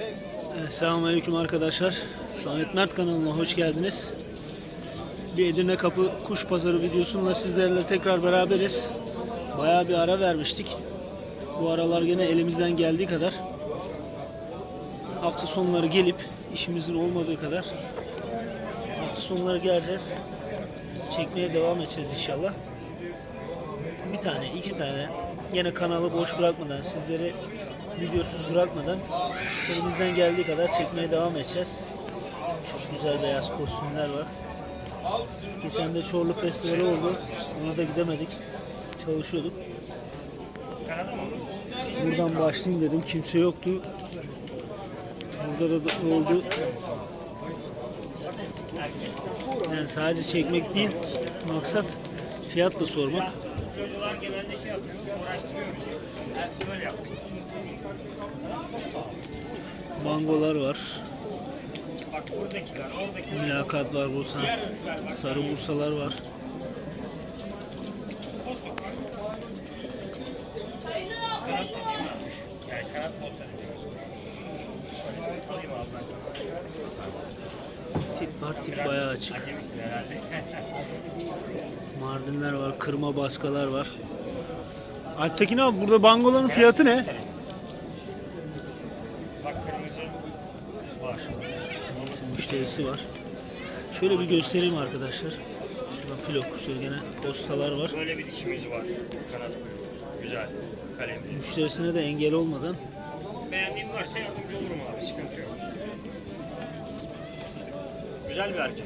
Evet, Selamünaleyküm arkadaşlar. Samet Mert kanalına hoş geldiniz. Bir Edirne Kapı Kuş Pazarı videosuyla sizlerle tekrar beraberiz. Bayağı bir ara vermiştik. Bu aralar gene elimizden geldiği kadar hafta sonları gelip işimizin olmadığı kadar hafta sonları geleceğiz. Çekmeye devam edeceğiz inşallah. Bir tane, iki tane yine kanalı boş bırakmadan sizleri videosuz bırakmadan elimizden geldiği kadar çekmeye devam edeceğiz. Çok güzel beyaz kostümler var. Geçen de Çorlu Festivali oldu. Ona da gidemedik. Çalışıyorduk. Buradan başlayayım dedim. Kimse yoktu. Burada da oldu. Yani sadece çekmek değil, maksat fiyat da sormak. Çocuklar genelde şey yapıyor, uğraştırıyoruz. Yani böyle yaptık. Mangolar var. Bak buradakiler, oradakiler. Mülakat var Bursa. Sarı Bursalar var. Kanat dediğimiz kuş. Yani kanat posta dediğimiz kuş. Şöyle alayım abi ben sana. Tip var, tip bayağı açık. Acemisin herhalde. Mardinler var, kırma baskalar var. Alptekin abi burada bangoların fiyatı ne? Bak kırmızı var. Müşterisi var. Şöyle bir göstereyim arkadaşlar. Şurada filo kuşları gene postalar var. Böyle bir dişimiz var. Kanat. Güzel. Kalemli. Müşterisine de engel olmadan Beğendiğin varsa yardımcı olurum abi. Sıkıntı yok. Güzel bir erkek.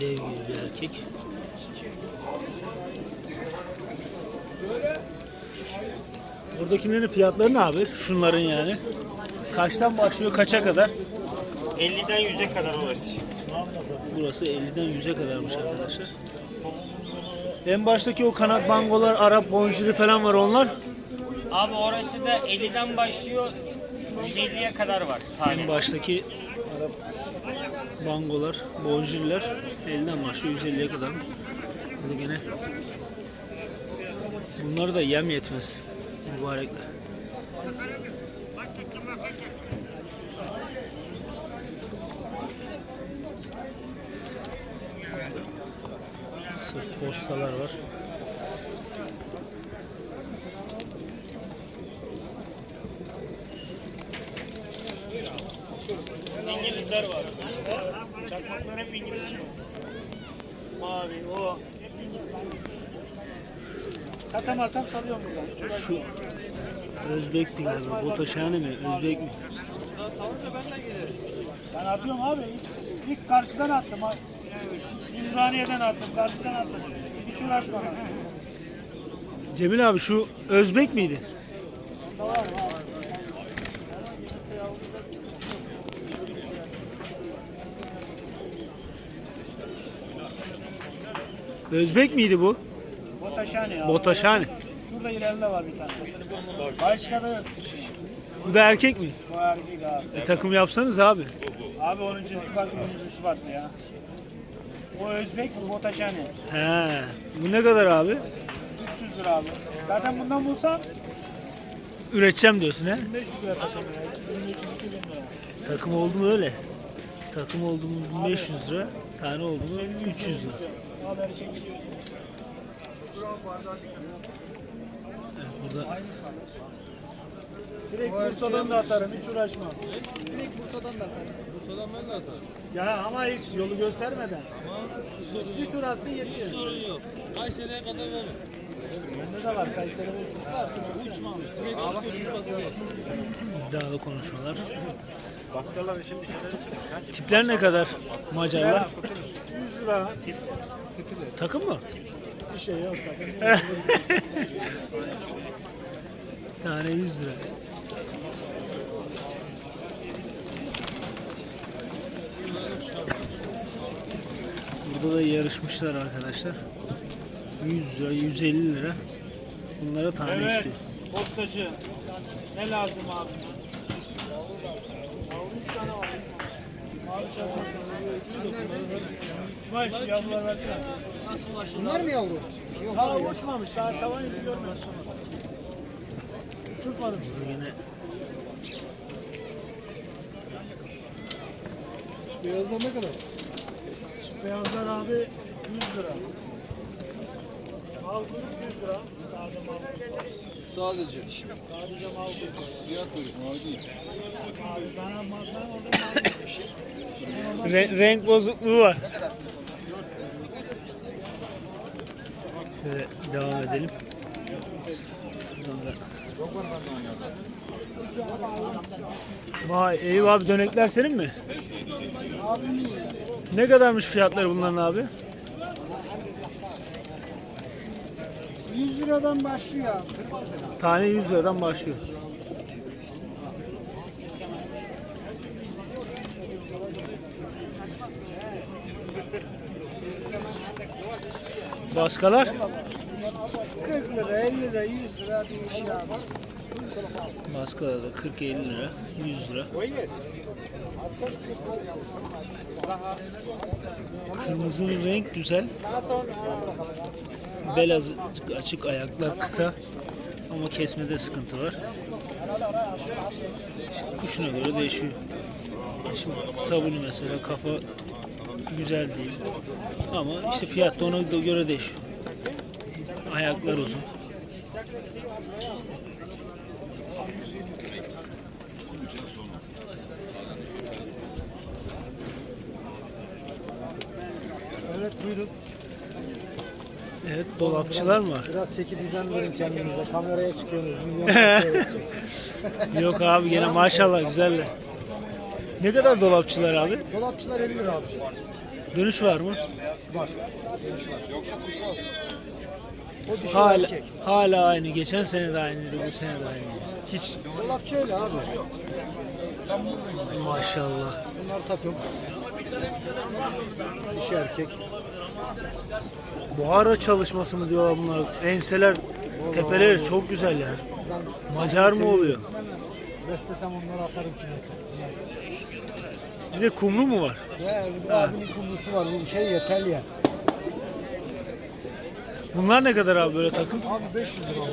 dev gibi bir erkek. Buradakilerin fiyatları ne abi? Şunların yani. Kaçtan başlıyor kaça kadar? 50'den 100'e kadar orası. Burası 50'den 100'e kadarmış arkadaşlar. En baştaki o kanat bangolar, Arap bonjuri falan var onlar. Abi orası da 50'den başlıyor 150'ye kadar var tane. En baştaki Arap bangolar, bonjurlar 50'den başlıyor 150'ye kadarmış. Burada gene bunları da yem yetmez. Mübarekler. Sırf postalar var. İngilizler var. Çakmaklar hep İngiliz şivesi. Mavi, o. Hep İngiliz. Satamazsam salıyorum buradan. Şu Özbek'ti galiba. Botaşhane mi? Özbek mi? Ben atıyorum abi. İlk, ilk karşıdan attım. ha. İmraniye'den attım. Karşıdan attım. Hiç uğraşma. Cemil abi şu Özbek miydi? Özbek miydi bu? Botaşhane ya. Botaşhane. Şurada ileride var bir tane. Başka da yok. Bu da erkek mi? Bu erkek abi. E, takım yapsanız abi. Abi onun cinsi farklı, bunun cinsi farklı ya. O Özbek, bu Botaşhane. He. Bu ne kadar abi? 300 lira abi. Zaten bundan bulsam Üreteceğim diyorsun he? 1500 lira takım ya. 1500 2000 lira. Takım oldu mu öyle. Takım oldu mu 1500 lira. Tane oldu mu 300 lira. Burada Direkt Bursa'dan da atarım, hiç uğraşmam. Direkt Bursa'dan da atarım. Bursa'dan ben de atarım. Ya ama hiç yolu göstermeden. Ama bir sorun Bir yok. tur atsın Bir yetiyor. sorun yok. Kayseri'ye kadar verir. Bende de var Kayseri'de uçmuş var. Uçmam. Direkt iddialı konuşmalar. Baskaların şimdi şeyleri çıkmış. Tipler ne kadar Macarlar? 100 lira. Takım mı? Bir şey yok zaten. Tane 100 lira. Burada da yarışmışlar arkadaşlar. 100 lira, 150 lira. Bunlara tane Evet. istiyor. Postacı. Ne lazım abi? Yavru üç tane var. üç tane. Abi çabuk. İsmail şu yavrular versene. Bunlar mı yavru? Yok Ha abi uçmamış. Daha tavan yüzü görmemiş. Uçurtmadım. Burada yine Beyazlar ne kadar? Beyazlar abi 100 lira. Mal kuyruk 100 lira. Sade mal kuyruk. Sadece. Sadece kuyruk. Siyah kuyruk mavi değil. Re- renk bozukluğu var. Şöyle devam edelim. Vay Eyüp abi dönekler senin mi? Ne kadarmış fiyatları bunların abi? 100 liradan başlıyor abi. Tane 100 liradan başlıyor. Baskalar? 40 lira, 50 lira, 100 lira değişiyor abi. Baskalar da 40-50 lira, 100 lira. Kırmızının renk güzel. Bel az- açık, ayaklar kısa. Ama kesmede sıkıntı var. Kuşuna göre değişiyor. Şimdi sabuni mesela kafa güzel değil. Ama işte fiyat da ona göre değişiyor. Ayaklar uzun. Evet buyurun. Evet dolapçılar mı var? Biraz çeki düzen verin kendinize. Kameraya çıkıyorsunuz. Milyon Yok abi gene maşallah güzeller. Ne kadar dolapçılar abi? Dolapçılar 50 lira abi. Dönüş var mı? Var. O dişi Hala, erkek. hala aynı. Geçen sene de aynıydı, bu sene de aynı. Hiç Dolapçı öyle abi. maşallah. Bunlar takım. Dişi erkek. Buhara çalışması mı diyorlar bunlar? Enseler, tepeleri çok güzel ya. Ben Macar mı oluyor? beslesem onları atarım kimese. Bir de kumru mu var? Ya bir abinin kumrusu var. Bu şey yetel ya. Bunlar ne kadar abi böyle takım? Abi 500 lira oldu.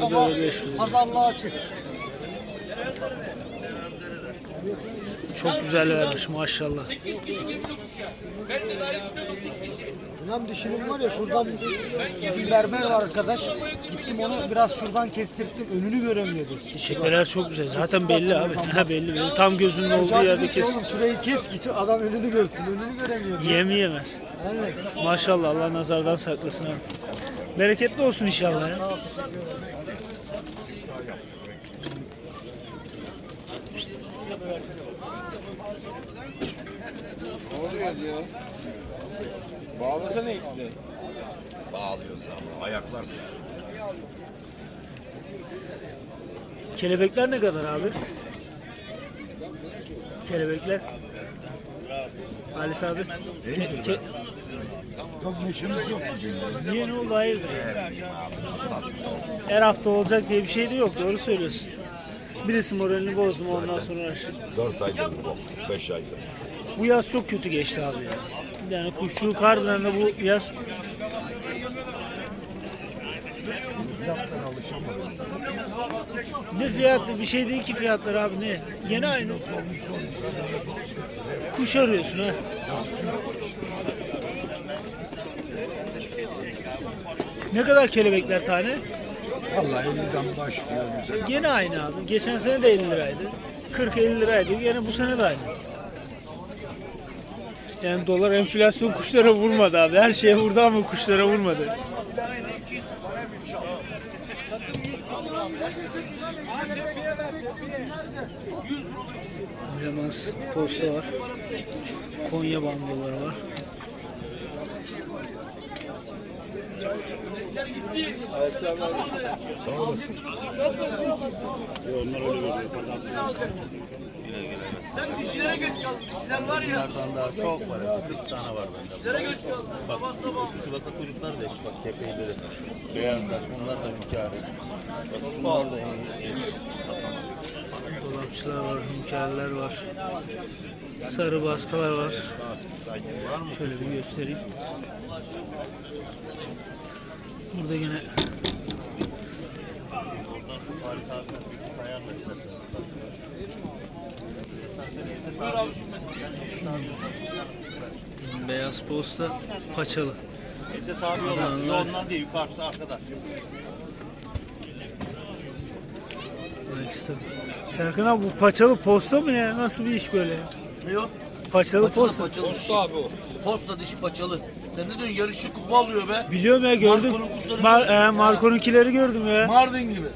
Bunlar böyle 500 lira. Pazarlığa açık. Çok güzel vermiş maşallah. Ulan dişinin var ya şuradan bizim berber var arkadaş. Gittim onu biraz şuradan kestirttim. Önünü göremiyordu. Dişi var. Tepeler çok güzel. Zaten belli abi. Ha belli belli. Tam gözünün olduğu yerde kes. Oğlum şurayı kes ki şu adam önünü görsün. Önünü göremiyor. Yemi yemez. Evet. Maşallah Allah nazardan saklasın abi. Bereketli olsun inşallah ya. Ne oluyor ya? Bağlasana iple. Bağlıyoruz abi. Ayaklarsın. Kelebekler ne kadar abi? Kelebekler. Halis abi. Ke- ke- Yok neşemiz yok bugün. niye ne oldu hayırdır? Her hafta olacak diye bir şey de yok. Doğru söylüyorsun. Birisi moralini bozdu mu ondan sonra. 4 aydır bu. 5 aydır. Bu yaz çok kötü geçti abi ya. Yani kuşçuluk harbiden de bu yaz alışamadım. ne fiyatlı bir şey değil ki fiyatlar abi ne? Gene aynı. Kuş arıyorsun ha. Ne kadar kelebekler tane? Vallahi 50'den başlıyor güzel. Gene aynı abi. Geçen sene de 50 liraydı. 40-50 liraydı. Gene bu sene de aynı. Yani dolar enflasyon kuşlara vurmadı abi. Her şeye vurdu ama kuşlara vurmadı. Lemans posta var. Konya bandoları var. Bunlardan daha çok var. 40 tane var bende. Bak, çikolata kuyruklar da eş. Bak kepeyleri. Beyazlar. Bunlar da hünkârı. Bak şunlar da iyi. eş. Dolapçılar var, hünkârlar var. Sarı baskalar var. Şöyle bir göstereyim. Burada yine Beyaz posta paçalı. SS abi yolladı. Bir ondan değil yukarısı arkadaş. Tabii. Serkan abi bu paçalı posta mı ya? Nasıl bir iş böyle? yok? Paçalı Paçalı posta. paçalı. Posta abi o. Posta dişi paçalı. Sen ne diyorsun yarışı kupa alıyor be. Biliyorum ya gördüm. Kuşları Mar e, Marco'nunkileri gördüm ya. Mardin gibi.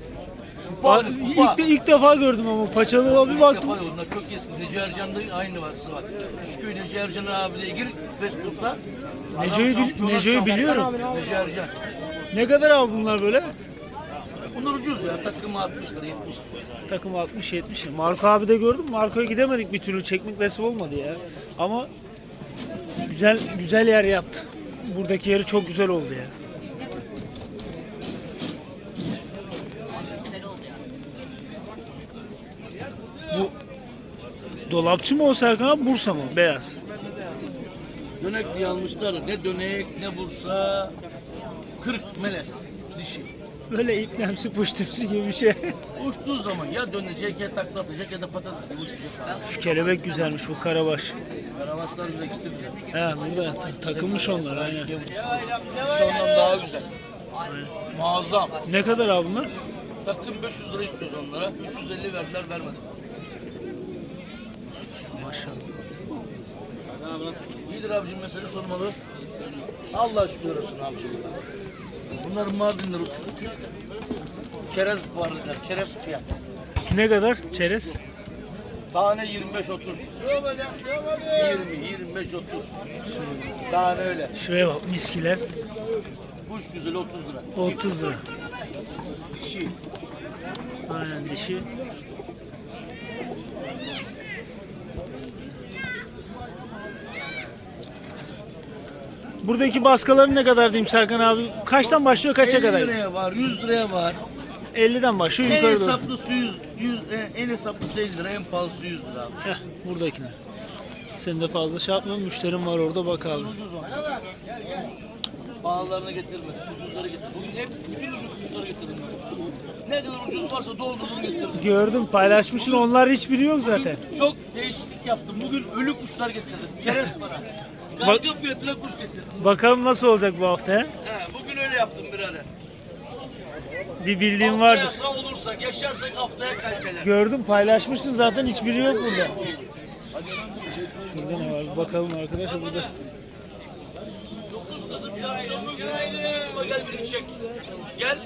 Kupa kupa. ilk, de, ilk defa gördüm ama paçalı bir baktım. Yapar onlar çok eski. Neci Ercan'da aynı varsı var. Küçükköy Neci Ercan abi diye gir Facebook'ta. Nece'yi bil- Nece'yi biliyorum. Neci Ercan. Ne kadar abi bunlar böyle? Bunlar ucuz ya. Takımı 60 lira 70 lira. Takım 60-70 lira. Marco abi de gördüm. Marco'ya gidemedik bir türlü. Çekmek nasip olmadı ya. Ama güzel güzel yer yaptı. Buradaki yeri çok güzel oldu ya. Dolapçı mı o Serkan abi Bursa mı? Beyaz. Dönek diye almışlar. Ne dönek ne bursa. 40 melez dişi. Böyle iplemsi puştipsi gibi bir şey. Uçtuğu zaman ya dönecek ya takla atacak ya da patates gibi uçacak. Şu kelebek güzelmiş bu karabaş. Karabaşlar güzel ikisi güzel. He burada ta- takılmış onlar aynen. Dişi ondan daha güzel. Muazzam. Ne kadar abi bunlar? Takım 500 lira istiyoruz onlara. 350 verdiler vermedim. Maşallah. İyidir abicim mesele sormalı. Allah şükür olsun abicim. Bunların Mardinler uçuk uçuş. Çerez varlıklar, çerez fiyat. Ne kadar çerez? Tane 25-30. 20, 25-30. Tane öyle. Şuraya bak miskiler. Kuş güzel 30 lira. 30 lira. Dişi. Aynen dişi. Buradaki baskaları ne kadar diyeyim Serkan abi? Kaçtan başlıyor kaça 50 kadar? liraya var, 100 liraya var. 50'den başlıyor En yukarı doğru. hesaplısı 100, 100 en, en hesaplısı 50 lira, en pahalısı 100 lira abi. Heh, buradakiler. Sen de fazla şey yapma. Müşterim var orada bak abi. Ucuz onlar. Pahalılarını getirme, ucuzları getir. Bugün hep bütün ucuz kuşları getirdim ben. Ne kadar ucuz varsa doldurdum getirdim. Gördüm paylaşmışsın. Onlar hiçbiri yok zaten. Bugün çok değişiklik yaptım. Bugün ölü kuşlar getirdim. Çerez para. Karga fiyatına kuş getirdim. Bakalım nasıl olacak bu hafta he? He, bugün öyle yaptım birader. Bir bildiğin Haftaya vardır. sağ olursak, yaşarsak haftaya kaliteler. Gördüm paylaşmışsın zaten hiçbiri yok burada. Şurada ne var bir bakalım arkadaşlar burada. 9 Kasım çarşamba günü Ama gel beni çek. Gel.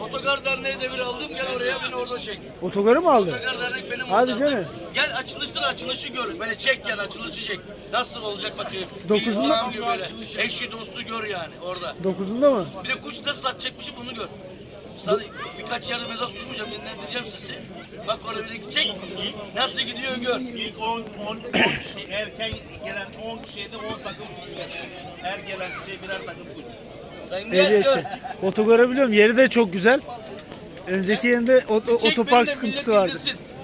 Otogar Derneği devir aldım. Gel oraya beni orada çek. Otogarı mı aldın? Otogar Dernek benim Hadi orada. canım. Gel açılıştan açılışı gör. Böyle çek yani açılışı çek. Nasıl olacak bakayım. Dokuzunda- gibi böyle. Eşi dostu gör yani orada. Dokuzunda mı? Bir de kuş nasıl satacakmışım bunu gör. Sadece birkaç yerde mezat sunmayacağım, dinlendireceğim sesi. Bak orada bir de çek. Nasıl gidiyor gör. İlk 10 10 kişi erken gelen 10 kişiye de 10 takım kuş verecek. Her gelen kişiye birer takım kuş. Sen Hediye gel gör. için. Otogarı biliyorum. Yeri de çok güzel. Önceki yerinde ot- otopark sıkıntısı vardı.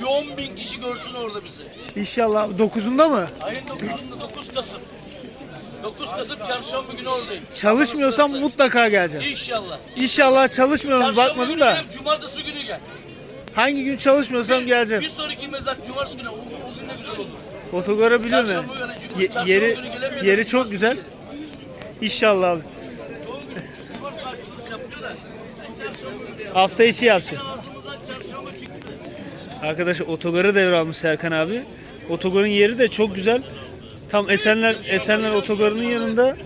Bir 10 bin kişi görsün orada bizi. İnşallah. Dokuzunda mı? Ayın 9'unda 9 Kasım. 9 Kasım çarşamba günü oradayım. Çalışmıyorsam mutlaka geleceğim. İnşallah. İnşallah çalışmıyorum Çarşamba bakmadım günü da. gel, Cumartesi günü gel. Hangi gün çalışmıyorsam Bir geleceğim. sonraki mezat cumartesi günü. O, gün- o gün ne güzel olur. Otogarı biliyorum Çarşamba ya. günü, cum- Ye- çarşamba yeri günü yeri çok güzel. gelir. İnşallah abi. Çoğu gün cumartesi açılış yapıyor da. Çarşamba günü yapıyor. Hafta içi çıktı. Arkadaşlar otogarı devralmış Serkan abi. Otogarın yeri de çok güzel. Tam Esenler Esenler otogarının yanında.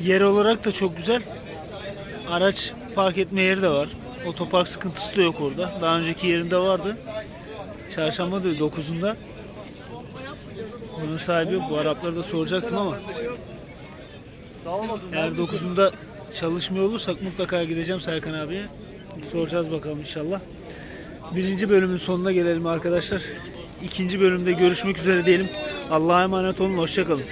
Yer olarak da çok güzel. Araç park etme yeri de var. Otopark sıkıntısı da yok orada. Daha önceki yerinde vardı. Çarşamba diyor 9'unda. Bunun sahibi yok. Bu Arapları da soracaktım ama. Eğer 9'unda çalışmıyor olursak mutlaka gideceğim Serkan abiye. Soracağız bakalım inşallah. Birinci bölümün sonuna gelelim arkadaşlar. İkinci bölümde görüşmek üzere diyelim. Allah'a emanet olun. Hoşçakalın.